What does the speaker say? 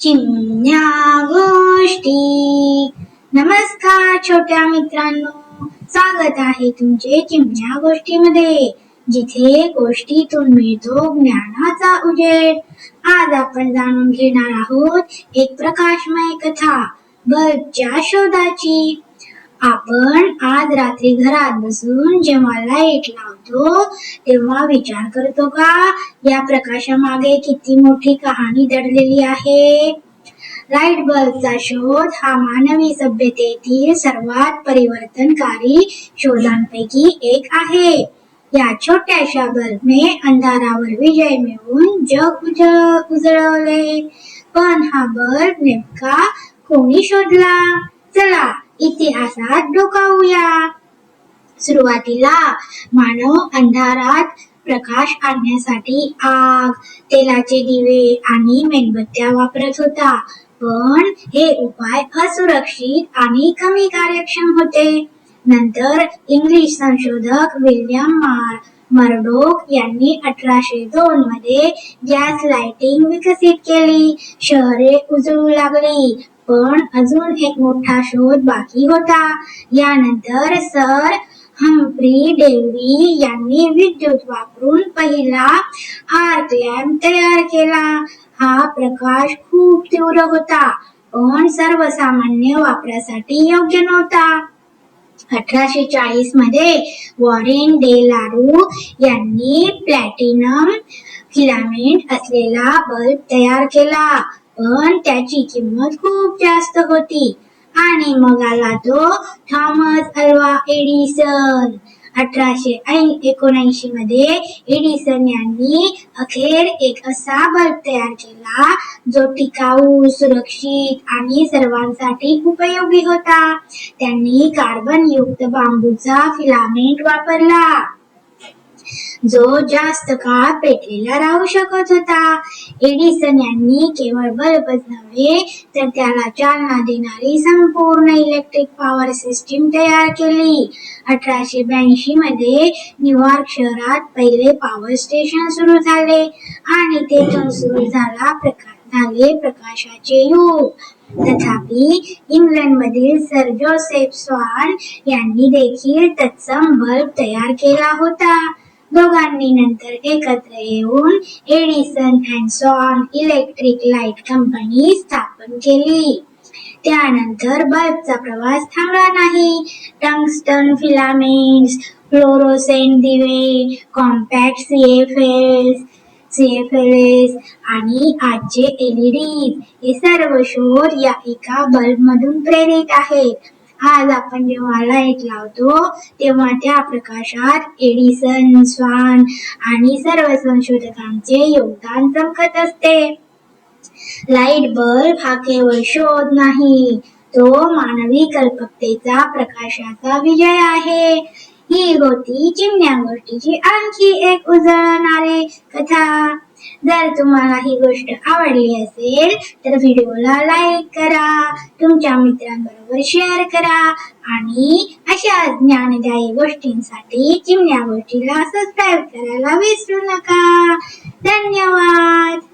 चिमण्या गोष्टी नमस्कार छोट्या मित्रांनो. स्वागत आहे तुमचे चिमण्या गोष्टीमध्ये जिथे गोष्टीतून मिळतो ज्ञानाचा उजेड. आज आपण जाणून घेणार आहोत एक प्रकाशमय कथा बल्बच्या शोधाची. आपण आज रात्री घरात बसून जेव्हा लाइट लावतो तेव्हा विचार करतो का या प्रकाशामागे किती मोठी कहाणी दडलेली आहे? लाइट बल्बचा शोध हा मानवी सभ्यतेतील सर्वात परिवर्तनकारी शोधांपैकी एक आहे. या छोट्याशा बल्बने अंधारावर विजय मिळवून जग उज- उजळवले. पण हा बल्ब नेमका कोणी शोधला? चला इतिहासात डोकावूया. सुरुवातीला मानव अंधारात प्रकाश आणण्यासाठी आग तेलाचे दिवे आणि मेणबत्त्या वापरत होता. पण हे उपाय असुरक्षित आणि कमी कार्यक्षम होते. नंतर इंग्लिश संशोधक विल्यम मार मर्डोक यांनी अठराशे दोन मध्ये गॅस लाइटिंग विकसित केली. शहरे उजळू लागली. पण अजून एक मोठा शोध बाकी होता. यानंतर सर हम्फ्री डेव्ही यांनी विद्युत वापरून पहिला आर्क लॅम्प तयार केला. हा प्रकाश खूप तीव्र होता पण सर्वसामान्य वापरासाठी योग्य नव्हता. अठराशे चाळीसमध्ये वॉरेन डे लारू यांनी प्लॅटिनम फिलामेंट असलेला बल्ब तयार केला. पण त्याची किंमत खूप जास्त होती. आणि मग आला तो थॉमस अल्वा एडिसन. अठराशे एकोणऐंशी मध्ये एडिसन यांनी अखेर एक असा बल्ब तयार केला जो टिकाऊ सुरक्षित आणि सर्वांसाठी उपयोगी होता. त्यांनी कार्बन युक्त बांबूचा फिलामेंट वापरला. जो जास्त काळ पेटलेला राहू शकत होता. एडिसन यांनी केवळ बल्बच नव्हे तर त्याला चालना देणारी संपूर्ण इलेक्ट्रिक पॉवर सिस्टीम तयार केली. अठराशे ब्याऐंशी मध्ये न्यूयॉर्क शहरात पहिले पॉवर स्टेशन सुरू झाले आणि तेथून सुरू झाला प्रकाश झाले प्रकाशाचे युग. तथापि इंग्लंड मधील सर जोसेफ स्वान यांनी देखील तत्सम बल्ब तयार केला होता. दोघांनी नंतर एकत्र येऊन Edison and Swan electric light company स्थापन केली. त्यानंतर बल्बचा प्रवास थांबला नाही. टंगस्टन फिलामेंट्स फ्लोरोसेंट दिवे कॉम्पॅक्ट सीएफएस सीएफएस आणि आजचे एलईडी हे सर्व शोध या एका बल्ब मधून प्रेरित आहेत. आज आपण जेव्हा लाइट लावतो तेव्हा त्या प्रकाशात एडिसन स्वान आणि सर्व संशोधकांचे योगदान चमकत असते. लाइट बल्ब हा केवळ शोध नाही तो मानवी कल्पकतेचा प्रकाशाचा विजय आहे. ही होती चिमण्या गोष्टीची आणखी एक उजळणारी कथा. जर तुम्हाला ही गोष्ट आवडली असेल तर व्हिडिओला लाईक करा तुमच्या मित्रांबरोबर शेअर करा आणि अशा ज्ञानदायी गोष्टींसाठी चिमण्या गोष्टीला सबस्क्राईब करायला विसरू नका. धन्यवाद!